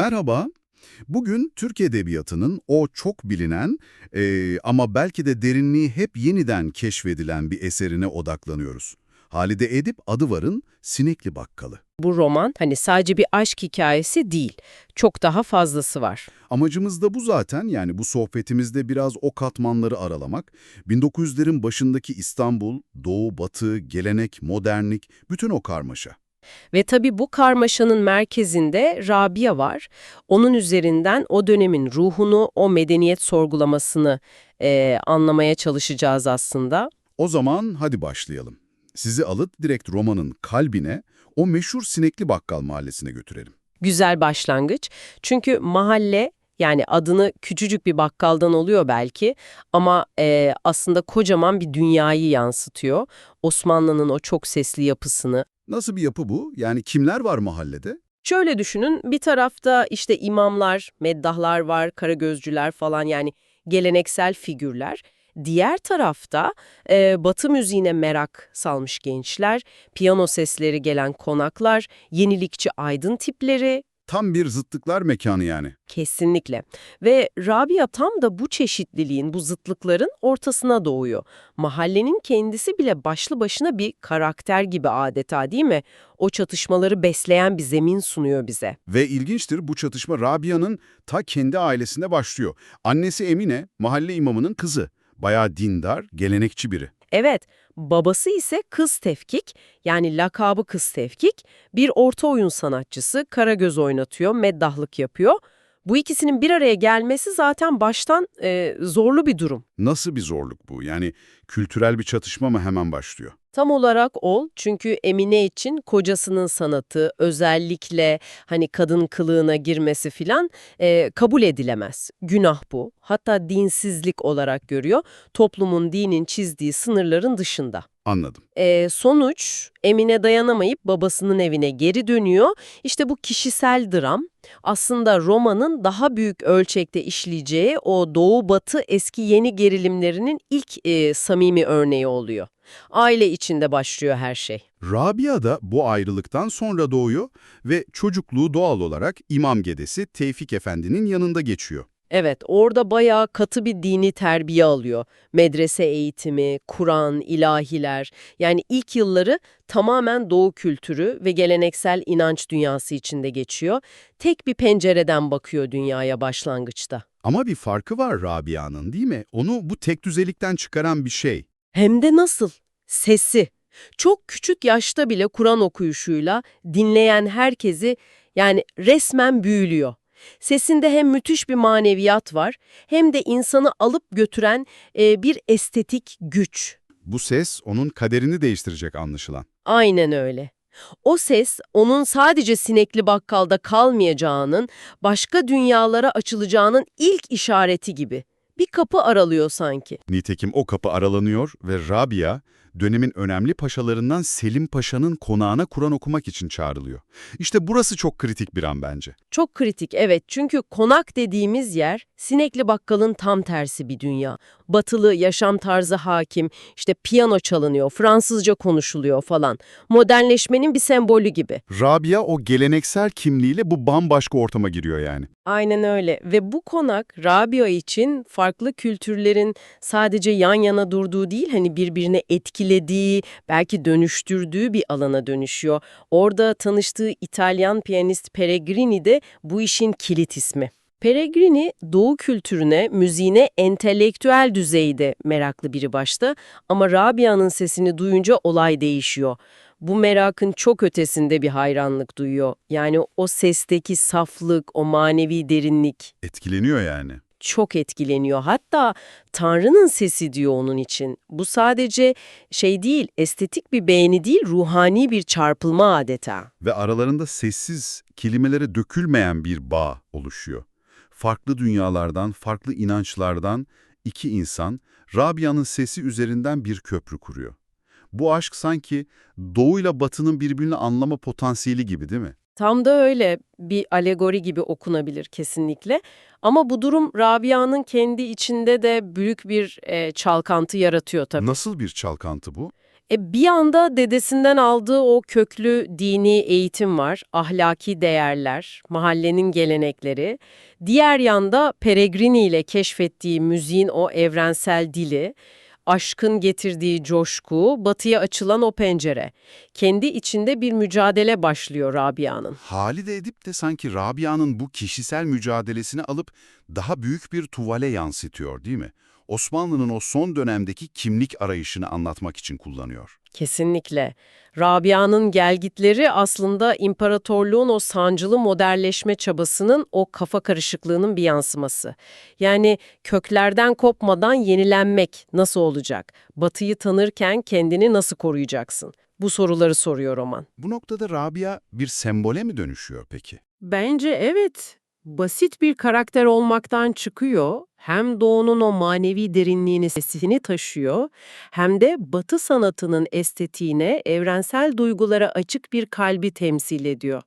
Merhaba. Bugün Türk Edebiyatı'nın o çok bilinen eee, ama belki de derinliği hep yeniden keşfedilen bir eserine odaklanıyoruz. Halide Edip Adıvar'ın Sinekli Bakkalı. Bu roman hani sadece bir aşk hikayesi değil. Çok daha fazlası var. Amacımız da bu zaten yani bu sohbetimizde biraz o katmanları aralamak. 1900'lerin başındaki İstanbul, Doğu, Batı, gelenek, modernlik, bütün o karmaşa. Ve tabii bu karmaşanın merkezinde Rabia var. Onun üzerinden o dönemin ruhunu, o medeniyet sorgulamasını eee, anlamaya çalışacağız aslında. O zaman hadi başlayalım. Sizi alıp direkt romanın kalbine, o meşhur Sinekli Bakkal mahallesine götürelim. Güzel başlangıç. Çünkü mahalle yani adını küçücük bir bakkaldan oluyor belki ama eee, aslında kocaman bir dünyayı yansıtıyor. Osmanlı'nın o çok sesli yapısını, Nasıl bir yapı bu? Yani kimler var mahallede? Şöyle düşünün, bir tarafta işte imamlar, meddahlar var, karagözcüler falan yani geleneksel figürler. Diğer tarafta e, Batı müziğine merak salmış gençler, piyano sesleri gelen konaklar, yenilikçi aydın tipleri, Tam bir zıtlıklar mekanı yani. Kesinlikle. Ve Rabia tam da bu çeşitliliğin, bu zıtlıkların ortasına doğuyor. Mahallenin kendisi bile başlı başına bir karakter gibi adeta değil mi? O çatışmaları besleyen bir zemin sunuyor bize. Ve ilginçtir bu çatışma Rabia'nın ta kendi ailesinde başlıyor. Annesi Emine, mahalle imamının kızı. Bayağı dindar, gelenekçi biri. Evet, babası ise Kız Tevkik, yani lakabı Kız Tevkik, bir orta oyun sanatçısı, karagöz oynatıyor, meddahlık yapıyor. Bu ikisinin bir araya gelmesi zaten baştan e, zorlu bir durum. Nasıl bir zorluk bu? Yani kültürel bir çatışma mı hemen başlıyor? Tam olarak ol çünkü Emine için kocasının sanatı özellikle hani kadın kılığına girmesi filan e, kabul edilemez. Günah bu. Hatta dinsizlik olarak görüyor. Toplumun dinin çizdiği sınırların dışında. Anladım. E, sonuç Emine dayanamayıp babasının evine geri dönüyor. İşte bu kişisel dram aslında romanın daha büyük ölçekte işleyeceği o doğu-batı eski yeni gerilimlerinin ilk e, samimi örneği oluyor. Aile içinde başlıyor her şey. Rabia da bu ayrılıktan sonra doğuyor ve çocukluğu doğal olarak İmam Gedesi Tevfik Efendi'nin yanında geçiyor. Evet, orada bayağı katı bir dini terbiye alıyor. Medrese eğitimi, Kur'an, ilahiler. Yani ilk yılları tamamen doğu kültürü ve geleneksel inanç dünyası içinde geçiyor. Tek bir pencereden bakıyor dünyaya başlangıçta. Ama bir farkı var Rabia'nın değil mi? Onu bu tek düzelikten çıkaran bir şey. Hem de nasıl? Sesi. Çok küçük yaşta bile Kur'an okuyuşuyla dinleyen herkesi yani resmen büyülüyor. Sesinde hem müthiş bir maneviyat var hem de insanı alıp götüren e, bir estetik güç. Bu ses onun kaderini değiştirecek anlaşılan. Aynen öyle. O ses onun sadece sinekli bakkalda kalmayacağının, başka dünyalara açılacağının ilk işareti gibi. Bir kapı aralıyor sanki. Nitekim o kapı aralanıyor ve Rabia, dönemin önemli paşalarından Selim Paşa'nın konağına Kur'an okumak için çağrılıyor. İşte burası çok kritik bir an bence. Çok kritik evet çünkü konak dediğimiz yer sinekli bakkalın tam tersi bir dünya. Batılı yaşam tarzı hakim, işte piyano çalınıyor, Fransızca konuşuluyor falan. Modernleşmenin bir sembolü gibi. Rabia o geleneksel kimliğiyle bu bambaşka ortama giriyor yani. Aynen öyle ve bu konak Rabia için farklı kültürlerin sadece yan yana durduğu değil hani birbirine etkilediği, belki dönüştürdüğü bir alana dönüşüyor. Orada tanıştığı İtalyan piyanist Peregrini de bu işin kilit ismi. Peregrini, Doğu kültürüne, müziğine entelektüel düzeyde meraklı biri başta ama Rabia'nın sesini duyunca olay değişiyor. Bu merakın çok ötesinde bir hayranlık duyuyor. Yani o sesteki saflık, o manevi derinlik Etkileniyor yani. Çok etkileniyor. Hatta Tanrı'nın sesi diyor onun için. Bu sadece şey değil, estetik bir beğeni değil, ruhani bir çarpılma adeta. Ve aralarında sessiz, kelimelere dökülmeyen bir bağ oluşuyor. Farklı dünyalardan, farklı inançlardan iki insan Rabia'nın sesi üzerinden bir köprü kuruyor. Bu aşk sanki doğuyla batının birbirini anlama potansiyeli gibi değil mi? Tam da öyle bir alegori gibi okunabilir kesinlikle. Ama bu durum Rabia'nın kendi içinde de büyük bir e, çalkantı yaratıyor tabii. Nasıl bir çalkantı bu? E, bir anda dedesinden aldığı o köklü dini eğitim var, ahlaki değerler, mahallenin gelenekleri. Diğer yanda Peregrini ile keşfettiği müziğin o evrensel dili, aşkın getirdiği coşku, batıya açılan o pencere. Kendi içinde bir mücadele başlıyor Rabia'nın. Halide Edip de sanki Rabia'nın bu kişisel mücadelesini alıp daha büyük bir tuvale yansıtıyor değil mi? Osmanlı'nın o son dönemdeki kimlik arayışını anlatmak için kullanıyor. Kesinlikle. Rabia'nın gelgitleri aslında imparatorluğun o sancılı modelleşme çabasının o kafa karışıklığının bir yansıması. Yani köklerden kopmadan yenilenmek nasıl olacak? Batıyı tanırken kendini nasıl koruyacaksın? Bu soruları soruyor roman. Bu noktada Rabia bir sembole mi dönüşüyor peki? Bence evet. Basit bir karakter olmaktan çıkıyor, hem doğunun o manevi derinliğini sesini taşıyor, hem de batı sanatının estetiğine, evrensel duygulara açık bir kalbi temsil ediyor.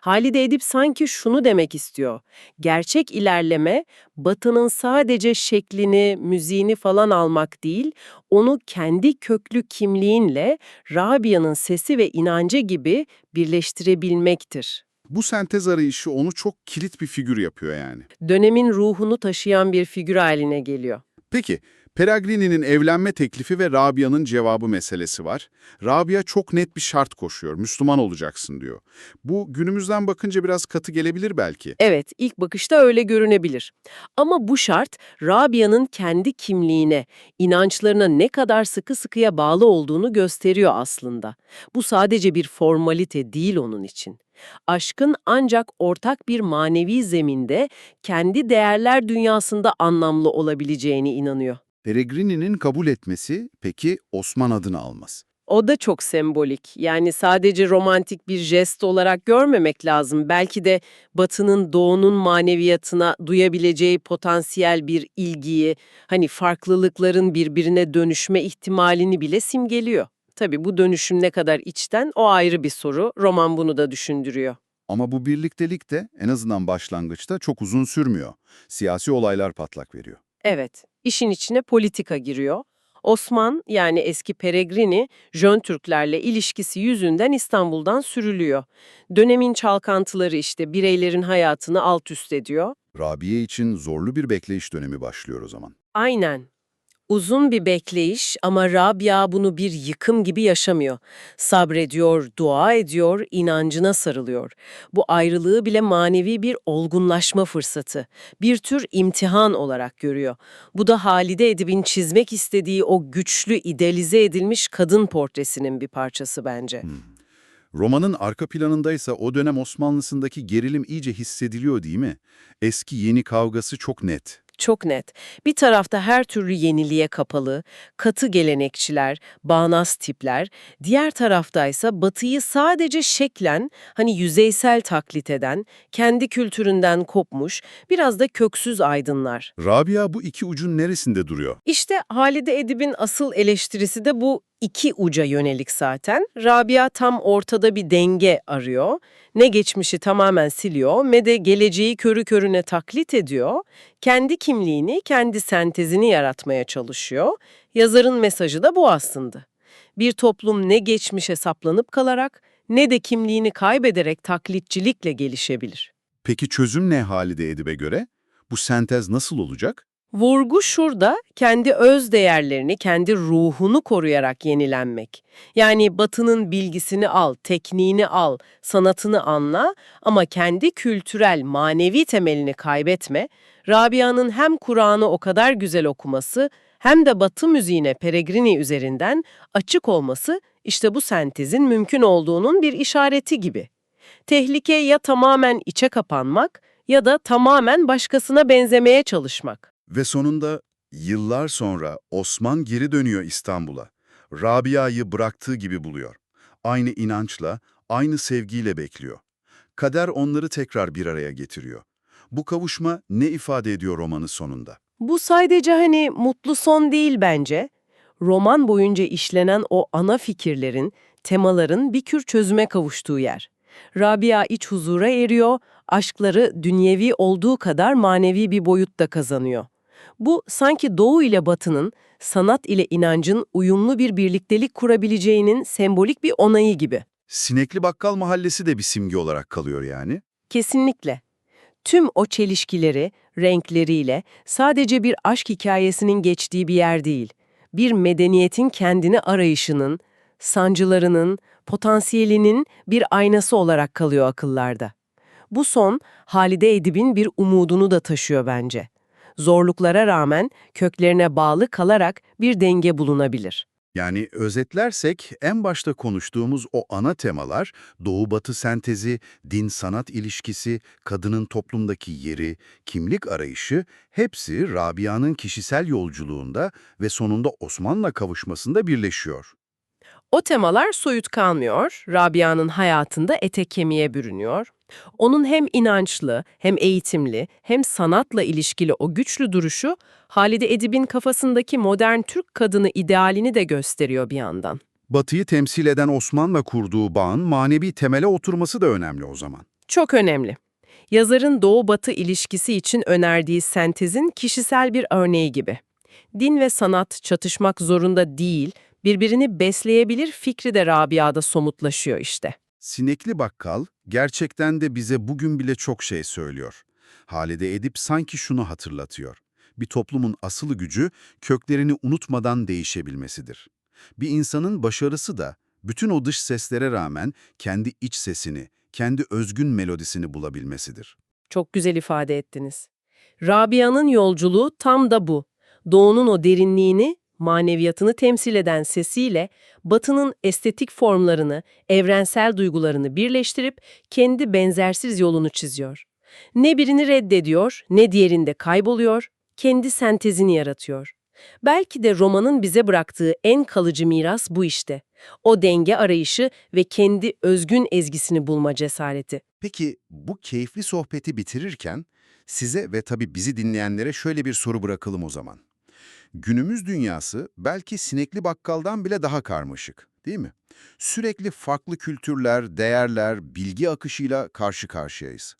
Halide Edip sanki şunu demek istiyor. Gerçek ilerleme, batının sadece şeklini, müziğini falan almak değil, onu kendi köklü kimliğinle Rabia'nın sesi ve inancı gibi birleştirebilmektir. Bu sentez arayışı onu çok kilit bir figür yapıyor yani. dönemin ruhunu taşıyan bir figür haline geliyor. Peki, Peragrini'nin evlenme teklifi ve Rabia'nın cevabı meselesi var. Rabia çok net bir şart koşuyor, Müslüman olacaksın diyor. Bu günümüzden bakınca biraz katı gelebilir belki. Evet, ilk bakışta öyle görünebilir. Ama bu şart Rabia'nın kendi kimliğine, inançlarına ne kadar sıkı sıkıya bağlı olduğunu gösteriyor aslında. Bu sadece bir formalite değil onun için. Aşkın ancak ortak bir manevi zeminde kendi değerler dünyasında anlamlı olabileceğine inanıyor. Peregrini'nin kabul etmesi peki Osman adını almaz. O da çok sembolik. Yani sadece romantik bir jest olarak görmemek lazım. Belki de Batı'nın Doğu'nun maneviyatına duyabileceği potansiyel bir ilgiyi, hani farklılıkların birbirine dönüşme ihtimalini bile simgeliyor. Tabii bu dönüşüm ne kadar içten o ayrı bir soru. Roman bunu da düşündürüyor. Ama bu birliktelik de en azından başlangıçta çok uzun sürmüyor. Siyasi olaylar patlak veriyor. Evet, işin içine politika giriyor. Osman yani eski Peregrini, Jön Türklerle ilişkisi yüzünden İstanbul'dan sürülüyor. Dönemin çalkantıları işte bireylerin hayatını alt üst ediyor. Rabia için zorlu bir bekleyiş dönemi başlıyor o zaman. Aynen. Uzun bir bekleyiş ama Rabia bunu bir yıkım gibi yaşamıyor. Sabrediyor, dua ediyor, inancına sarılıyor. Bu ayrılığı bile manevi bir olgunlaşma fırsatı, bir tür imtihan olarak görüyor. Bu da Halide Edip'in çizmek istediği o güçlü, idealize edilmiş kadın portresinin bir parçası bence. Romanın arka planındaysa o dönem Osmanlısındaki gerilim iyice hissediliyor değil mi? Eski yeni kavgası çok net. Çok net. Bir tarafta her türlü yeniliğe kapalı, katı gelenekçiler, bağnaz tipler, diğer taraftaysa batıyı sadece şeklen, hani yüzeysel taklit eden, kendi kültüründen kopmuş, biraz da köksüz aydınlar. Rabia bu iki ucun neresinde duruyor? İşte Halide Edip'in asıl eleştirisi de bu iki uca yönelik zaten. Rabia tam ortada bir denge arıyor. Ne geçmişi tamamen siliyor ne de geleceği körü körüne taklit ediyor. Kendi kimliğini, kendi sentezini yaratmaya çalışıyor. Yazarın mesajı da bu aslında. Bir toplum ne geçmişe saplanıp kalarak ne de kimliğini kaybederek taklitçilikle gelişebilir. Peki çözüm ne Halide Edip'e göre? Bu sentez nasıl olacak? Vurgu şurada kendi öz değerlerini, kendi ruhunu koruyarak yenilenmek. Yani batının bilgisini al, tekniğini al, sanatını anla ama kendi kültürel, manevi temelini kaybetme. Rabia'nın hem Kur'an'ı o kadar güzel okuması hem de batı müziğine Peregrini üzerinden açık olması işte bu sentezin mümkün olduğunun bir işareti gibi. Tehlike ya tamamen içe kapanmak ya da tamamen başkasına benzemeye çalışmak. Ve sonunda yıllar sonra Osman geri dönüyor İstanbul'a. Rabia'yı bıraktığı gibi buluyor. Aynı inançla, aynı sevgiyle bekliyor. Kader onları tekrar bir araya getiriyor. Bu kavuşma ne ifade ediyor romanı sonunda? Bu sadece hani mutlu son değil bence. Roman boyunca işlenen o ana fikirlerin, temaların bir kür çözüme kavuştuğu yer. Rabia iç huzura eriyor, aşkları dünyevi olduğu kadar manevi bir boyut da kazanıyor. Bu sanki Doğu ile Batı'nın, sanat ile inancın uyumlu bir birliktelik kurabileceğinin sembolik bir onayı gibi. Sinekli Bakkal Mahallesi de bir simge olarak kalıyor yani. Kesinlikle. Tüm o çelişkileri, renkleriyle sadece bir aşk hikayesinin geçtiği bir yer değil. Bir medeniyetin kendini arayışının, sancılarının, potansiyelinin bir aynası olarak kalıyor akıllarda. Bu son, Halide Edip'in bir umudunu da taşıyor bence. Zorluklara rağmen köklerine bağlı kalarak bir denge bulunabilir. Yani özetlersek en başta konuştuğumuz o ana temalar, Doğu-Batı sentezi, din-sanat ilişkisi, kadının toplumdaki yeri, kimlik arayışı hepsi Rabia'nın kişisel yolculuğunda ve sonunda Osman'la kavuşmasında birleşiyor. O temalar soyut kalmıyor, Rabia'nın hayatında ete kemiğe bürünüyor. Onun hem inançlı, hem eğitimli, hem sanatla ilişkili o güçlü duruşu, Halide Edip'in kafasındaki modern Türk kadını idealini de gösteriyor bir yandan. Batı'yı temsil eden Osman'la kurduğu bağın manevi temele oturması da önemli o zaman. Çok önemli. Yazarın Doğu-Batı ilişkisi için önerdiği sentezin kişisel bir örneği gibi. Din ve sanat çatışmak zorunda değil, birbirini besleyebilir fikri de Rabia'da somutlaşıyor işte. Sinekli Bakkal gerçekten de bize bugün bile çok şey söylüyor. Halide Edip sanki şunu hatırlatıyor. Bir toplumun asılı gücü köklerini unutmadan değişebilmesidir. Bir insanın başarısı da bütün o dış seslere rağmen kendi iç sesini, kendi özgün melodisini bulabilmesidir. Çok güzel ifade ettiniz. Rabia'nın yolculuğu tam da bu. Doğu'nun o derinliğini, maneviyatını temsil eden sesiyle Batı'nın estetik formlarını, evrensel duygularını birleştirip kendi benzersiz yolunu çiziyor. Ne birini reddediyor, ne diğerinde kayboluyor, kendi sentezini yaratıyor. Belki de romanın bize bıraktığı en kalıcı miras bu işte. O denge arayışı ve kendi özgün ezgisini bulma cesareti. Peki bu keyifli sohbeti bitirirken size ve tabii bizi dinleyenlere şöyle bir soru bırakalım o zaman. Günümüz dünyası belki sinekli bakkaldan bile daha karmaşık, değil mi? Sürekli farklı kültürler, değerler, bilgi akışıyla karşı karşıyayız.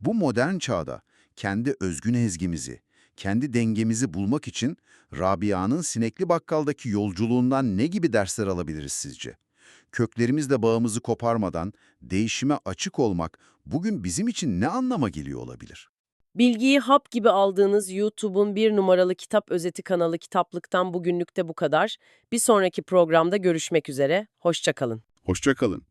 Bu modern çağda kendi özgün ezgimizi, kendi dengemizi bulmak için Rabia'nın sinekli bakkaldaki yolculuğundan ne gibi dersler alabiliriz sizce? Köklerimizle bağımızı koparmadan değişime açık olmak bugün bizim için ne anlama geliyor olabilir? Bilgiyi hap gibi aldığınız YouTube'un bir numaralı kitap özeti kanalı Kitaplık'tan bugünlük de bu kadar. Bir sonraki programda görüşmek üzere. Hoşçakalın. Hoşçakalın.